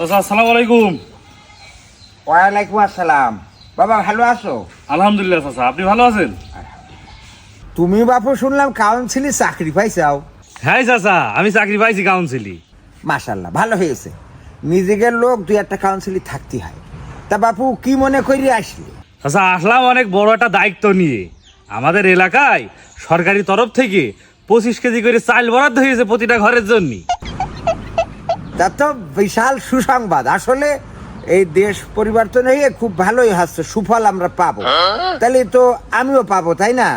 চাচা আসসালামু আলাইকুম। ওয়ালাইকুম আসসালাম। বাবা ভালো আছো? আলহামদুলিল্লাহ চাচা। আপনি ভালো আছেন? তুমি বাপু শুনলাম কাউন্সিলে চাকরি পাইছাও। হ্যাঁ চাচা। আমি চাকরি পাইছি কাউন্সিলি। মাশাল্লাহ ভালো হয়েছে। নিজেদের লোক দুই একটা কাউন্সিলে থাকতে হয়। তা বাপু কি মনে করি আসলে? চাচা আসলাম অনেক বড় একটা দায়িত্ব নিয়ে। আমাদের এলাকায় সরকারি তরফ থেকে পঁচিশ কেজি করে চাল বরাদ্দ হয়েছে প্রতিটা ঘরের জন্য। তা তো বিশাল সুসংবাদ। আসলে এই দেশ পরিবর্তন হয়ে খুব ভালোই হচ্ছে সুফল আমরা পাবো। তাহলে তো আমিও পাবো তাই না?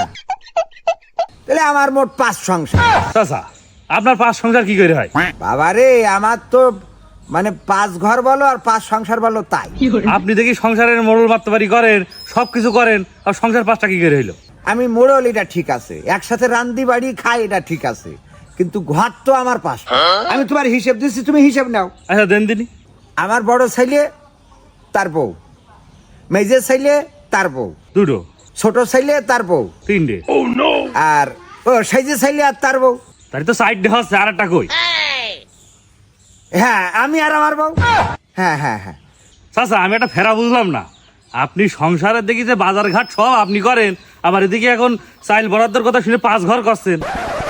তাহলে আমার মোট পাঁচ সংসার। চাচা আপনার পাঁচ সংসার কি করে হয়? বাবারে আমার তো মানে পাঁচ ঘর বলো আর পাঁচ সংসার বলো তাই। আপনি দেখি সংসারের মোড়ল মারতে করেন সব কিছু করেন আর সংসার পাঁচটা কি করে হইল? আমি মোড়ল এটা ঠিক আছে। একসাথে রান্দি বাড়ি খাই এটা ঠিক আছে। কিন্তু ঘর তো আমার পাশ। আমি তোমার হিসেব দিচ্ছি তুমি হিসেব নাও। আচ্ছা দেন দিনই আমার বড় ছেলে তার বউ। মেজের ছেলে তার বউ। দুটো। ছোট ছেলে তার বউ। তিনটে। আর ও সেই যে ছেলে আর তার বউ। তাই তো সাইড হচ্ছে আর একটা কই? হ্যাঁ আমি আর আমার বউ। হ্যাঁ হ্যাঁ হ্যাঁ। চাচা আমি একটা ফেরা বুঝলাম না। আপনি সংসারের দেখি যে বাজার ঘাট সব আপনি করেন আবার এদিকে এখন চাইল বরাদ্দর কথা শুনে পাঁচ ঘর করছেন।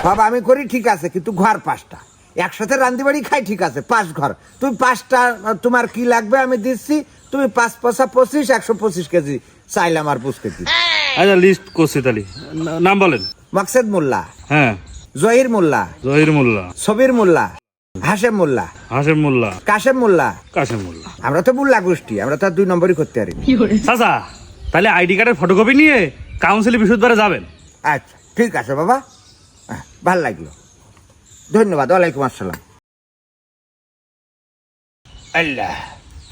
সব আমি করি ঠিক আছে কিন্তু ঘর পাঁচটা। একসাথে রান্দি বাড়ি খাই ঠিক আছে পাঁচ ঘর। তুমি পাঁচটা তোমার কি লাগবে আমি দিচ্ছি তুমি পাঁচ পয়সা পঁচিশ একশো পঁচিশ কেজি চাইলাম আর পুষ কেজি আচ্ছা লিস্ট করছি তাহলে। নাম বলেন। মকসেদ মোল্লা। হ্যাঁ। জহির মোল্লা। জহির মোল্লা। সবির মোল্লা। হাসেম মোল্লা। হাসেম মোল্লা। কাশেম মোল্লা। কাসেম মোল্লা। আমরা তো মোল্লা গোষ্ঠী আমরা তো দুই নম্বরই করতে পারি চাচা তাহলে আইডি কার্ডের ফটোকপি নিয়ে কাউন্সিলে বৃহস্পতিবারে যাবেন। আচ্ছা ঠিক আছে বাবা। ভালো লাগল। ধন্যবাদ ওয়ালাইকুম আসসালাম। আল্লাহ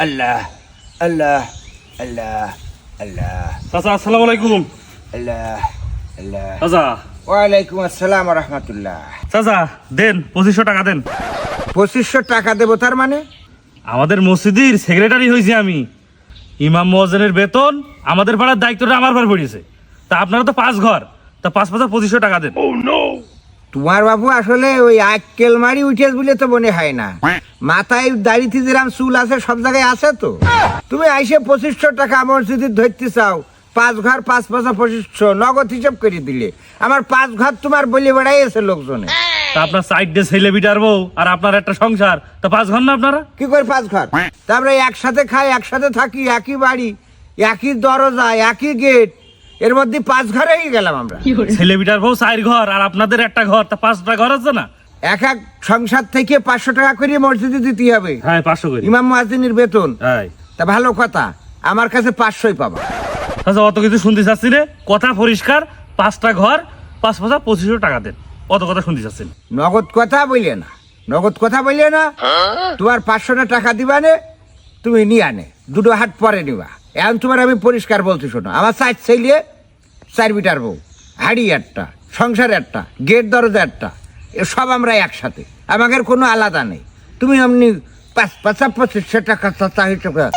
আল্লাহ আল্লাহ আল্লাহ আল্লাহ। চাচা আসসালামু আলাইকুম। আল্লাহ আল্লাহ। চাচা। ওয়ালাইকুম আসসালাম রহমতুল্লাহ চাচা দেন পঁচিশশো টাকা দেন। পঁচিশশো টাকা দেবো তার মানে? আমাদের মসজিদের সেক্রেটারি হয়েছি আমি। ইমাম মহাজনের বেতন আমাদের পাড়ার দায়িত্বটা আমার পার পড়েছে। তা আপনারা তো পাঁচ ঘর। তা পাঁচ পাঁচ পঁচিশশো টাকা দেন। তোমার বাবু আসলে ওই আক্কেল মারি উঠেছ বলে তো মনে হয় না। মাথায় দাড়িতে যেরাম চুল আছে সব জায়গায় আছে তো? তুমি আইসে পঁচিশশো টাকা আমার যদি ধরতে চাও পাঁচ ঘর পাঁচ পাঁচা পঁচিশশো নগদ হিসাব করে দিলে। আমার পাঁচ ঘর তোমার বলে বেড়াইছে লোকজনে। তা আপনার সাইড দিয়ে ছেলে বিটার বউ আর আপনার একটা সংসার তা পাঁচ ঘর না আপনারা? কি করে পাঁচ ঘর? তারপরে একসাথে খাই একসাথে থাকি একই বাড়ি একই দরজা একই গেট এর মধ্যে পাঁচ ঘরেই গেলাম আমরা। ছেলে বিটার বউ চার ঘর আর আপনাদের একটা ঘর তা পাঁচটা ঘর আছে না? এক এক সংসার থেকে পাঁচশো টাকা করে মসজিদে দিতে হবে। হ্যাঁ পাঁচশো করে। ইমাম মুয়াজ্জিনের বেতন। হ্যাঁ। তা ভালো কথা আমার কাছে পাঁচশোই পাবা। আচ্ছা অত কিছু শুনতে চাচ্ছি রে কথা পরিষ্কার পাঁচটা ঘর পাঁচ পাঁচা পঁচিশশো টাকা দেন। অত কথা শুনতে চাচ্ছেন। নগদ কথা বললে না। নগদ কথা বললে না তোমার পাঁচশোটা টাকা দিবা নে তুমি নিয়ে আনে দুটো হাট পরে নিবা। এখন তোমার আমি পরিষ্কার বলছি শোনো। আমার চার ছেলে চার বিটার বউ। হাড়ি একটা সংসার একটা গেট দরজা একটা এ সব আমরা একসাথে। আমাদের কোনো আলাদা নেই। তুমি এমনি পাঁচ পাঁচা পঁচিশশো টাকা চাহিদা টাকা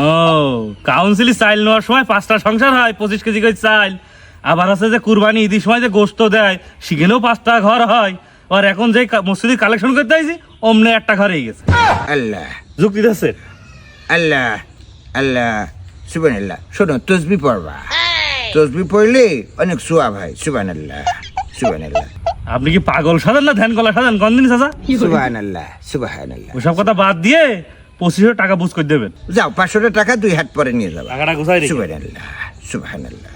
ও কাউন্সিলে চাইল নেওয়ার সময় পাঁচটা সংসার হয় পঁচিশ কেজি করে চাইল আবার আছে যে কুরবানি ঈদের সময় যে গোস্ত দেয় সেখানেও পাঁচটা ঘর হয়। আর এখন যে কা- মসজিদে কালেকশন করতে আইছি অমনে একটা ঘর গেছে। আল্লাহ। যুক্তি আছে আল্লাহ। আল্লাহ সুবান আল্লাহ শোনো তসবি পড়বা। তসবি পড়লে অনেক সুয়া ভাই সুবান আল্লাহ সুবান আল্লাহ আপনি কি পাগল সাজান না ধ্যান কলা সাজান? কোন দিন সাজা? সুবান আল্লাহ সুবাহান আল্লাহ ওসব কথা বাদ দিয়ে পঁচিশশো টাকা বুঝ করে দেবেন। যাও পাঁচশো টাকা দুই হাত পরে নিয়ে যাব। টাকাটা গুছাই আল্লাহ সুবাহান আল্লাহ